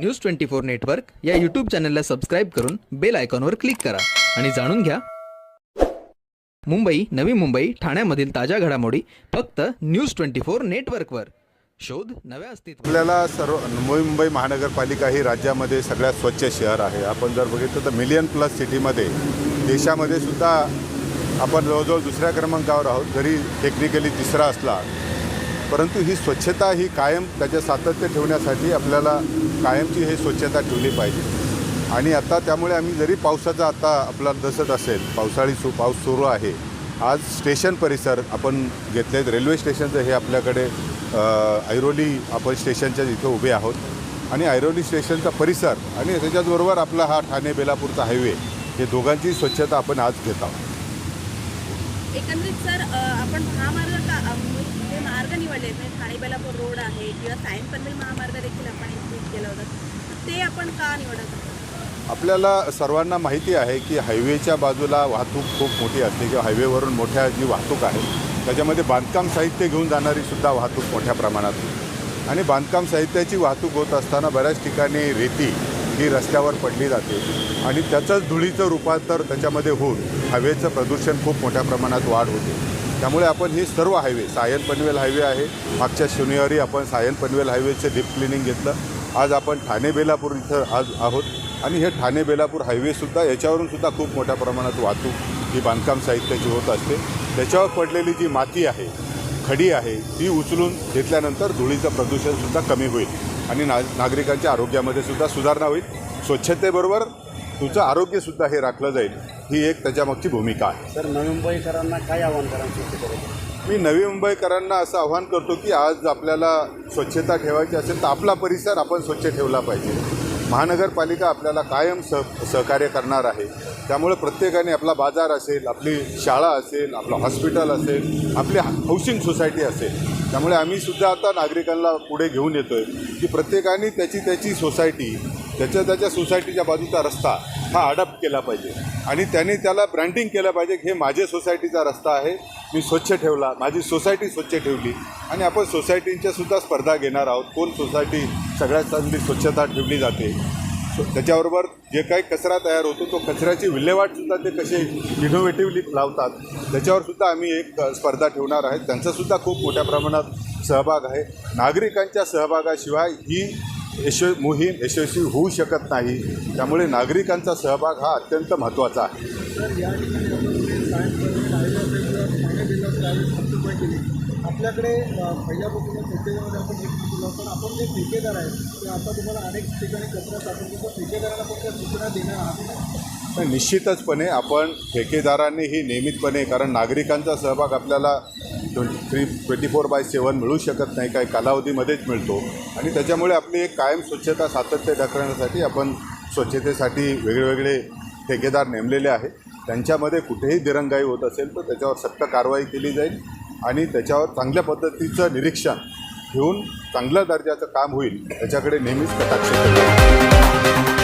News twenty four network या YouTube चॅनलला subscribe करून बेल आयकॉनवर क्लिक करा. आणि जाणून घ्या. मुंबई नवी मुंबई ठाण्यामधील ताज्या घडामोडी फक्त न्यूज ट्वेंटी फोर नेटवर्कवर शोध नव्या अस्तित्व आपल्याला सर्व मुंबई मुंबई महानगरपालिका ही राज्यामध्ये सगळ्यात स्वच्छ शहर आहे. आपण जर बघितलं तर मिलियन प्लस सिटीमध्ये देशामध्ये सुद्धा आपण जवळजवळ दुसऱ्या क्रमांकावर आहोत. जरी टेक्निकली तिसरा असला परंतु ही स्वच्छता ही कायम त्याचे सातत्य ठेवण्यासाठी आपल्याला कायमची ही स्वच्छता ठेवली पाहिजे. आणि आता त्यामुळे आम्ही जरी पावसाचा आता आपला दसत असेल पावसाळी सु पाऊस सुरू आहे आज स्टेशन परिसर आपण घेतले रेल्वे स्टेशनचं हे आपल्याकडे ऐरोली आपण स्टेशनच्या इथे उभे आहोत. आणि ऐरोली स्टेशनचा परिसर आणि त्याच्याचबरोबर आपला हा ठाणे बेलापूरचा हायवे हे दोघांची स्वच्छता आपण आज घेत आहोत. एकंदरीत सर आपण महामार्ग का जे म्हणजे मार्ग निवडले म्हणजे ठाणे बेलापूर रोड आहे किंवा सायन पनवेल महामार्ग देखील आपण इन्क्लूड केलं होतं. ते आपण का निवडत आपल्याला सर्वांना माहिती आहे की हायवेच्या बाजूला वाहतूक खूप मोठी असते किंवा हायवेवरून मोठ्या जी वाहतूक आहे त्याच्यामध्ये बांधकाम साहित्य घेऊन जाणारी सुद्धा वाहतूक मोठ्या प्रमाणात आणि बांधकाम साहित्याची वाहतूक होत असताना बऱ्याच ठिकाणी रेती ही रस्त्यावर पडली जाते. आणि त्याचंच धुळीचं रूपांतर त्याच्यामध्ये होऊन हवेचं प्रदूषण खूप मोठ्या प्रमाणात वाढ होते. त्यामुळे आपण हे सर्व हायवे सायन पनवेल हायवे आहे. मागच्या शनिवारी आपण सायन पनवेल हायवेचे डीप क्लिनिंग घेतलं. आज आपण ठाणे बेलापूर इथं आज आहोत. आणि हे ठाणे बेलापूर हायवेसुद्धा याच्यावरून सुद्धा खूप मोठ्या प्रमाणात वाहतूक ही बांधकाम साहित्याची होत असते. त्याच्यावर पडलेली जी माती आहे खडी आहे ती उचलून घेतल्यानंतर धुळीचं प्रदूषणसुद्धा कमी होईल. आणि ना नागरिकांच्या आरोग्यामध्ये सुद्धा सुधारणा होईल. स्वच्छतेबरोबर तुझं आरोग्यसुद्धा हे राखलं जाईल ही एक त्याच्यामागची भूमिका आहे. तर नवी मुंबईकरांना काय आव्हान करा स्वच्छतेबद्दल मी नवी मुंबईकरांना असं आव्हान करतो की आज आपल्याला स्वच्छता ठेवायची असेल तर आपला परिसर आपण स्वच्छ ठेवला पाहिजे. महानगरपालिका आपल्याला कायम सह सहकार्य करणार आहे. त्यामुळे प्रत्येकाने आपला बाजार असेल आपली शाळा असेल आपलं हॉस्पिटल असेल आपली हाऊसिंग सोसायटी असेल. त्यामुळे आम्ही सुद्धा आता नागरिकांना पुढे घेऊन येतो आहे की प्रत्येकाने त्याची त्याची सोसायटी त्याच्या त्याच्या सोसायटीच्या बाजूचा रस्ता हा अडप्ट केला पाहिजे. आणि त्याने त्याला ब्रँडिंग केलं पाहिजे की हे माझे सोसायटीचा रस्ता आहे मी स्वच्छ ठेवला माझी सोसायटी स्वच्छ ठेवली आणि आपण सोसायटींच्या सुद्धा स्पर्धा घेणार आहोत. कोण सोसायटी सगळ्यात चांगली स्वच्छता ठेवली जाते? सो त्याच्याबरोबर जे काही कचरा तयार होतो तो कचऱ्याची विल्हेवाटसुद्धा ते कसे इनोव्हेटिव्हली लावतात त्याच्यावरसुद्धा आम्ही एक स्पर्धा ठेवणार आहे. त्यांचासुद्धा खूप मोठ्या प्रमाणात सहभाग आहे. नागरिकांच्या सहभागाशिवाय ही यश मोहीम यशस्वी होऊ शकत नाही. त्यामुळे नागरिकांचा सहभाग हा अत्यंत महत्त्वाचा आहे. हायवे सातपुडा केली आपल्याकडे अ, पहिल्यापासूनच स्वच्छतेमध्ये आपण एक केलं पण आपण जे ठेकेदार आहेत ते आता तुम्हाला अनेक ठिकाणी कचरा सापडतो तर ठेकेदारांना पण त्या सूचना देणार आहात तर निश्चितचपणे आपण ठेकेदारांनी ही नियमितपणे कारण नागरिकांचा सहभाग आपल्याला twenty three twenty four by seven मिळू शकत नाही काही कालावधीमध्येच मिळतो. आणि त्याच्यामुळे आपली एक कायम स्वच्छता सातत्य दाखवण्यासाठी आपण स्वच्छतेसाठी वेगळेवेगळे ठेकेदार नेमलेले आहेत. त्यांच्यामध्ये कुठेही दिरंगाई होत असेल तर त्याच्यावर सक्त कारवाई केली जाईल आणि त्याच्यावर चांगल्या पद्धतीचं निरीक्षण घेऊन चांगल्या दर्जाचं काम होईल त्याच्याकडे नेहमीच कटाक्ष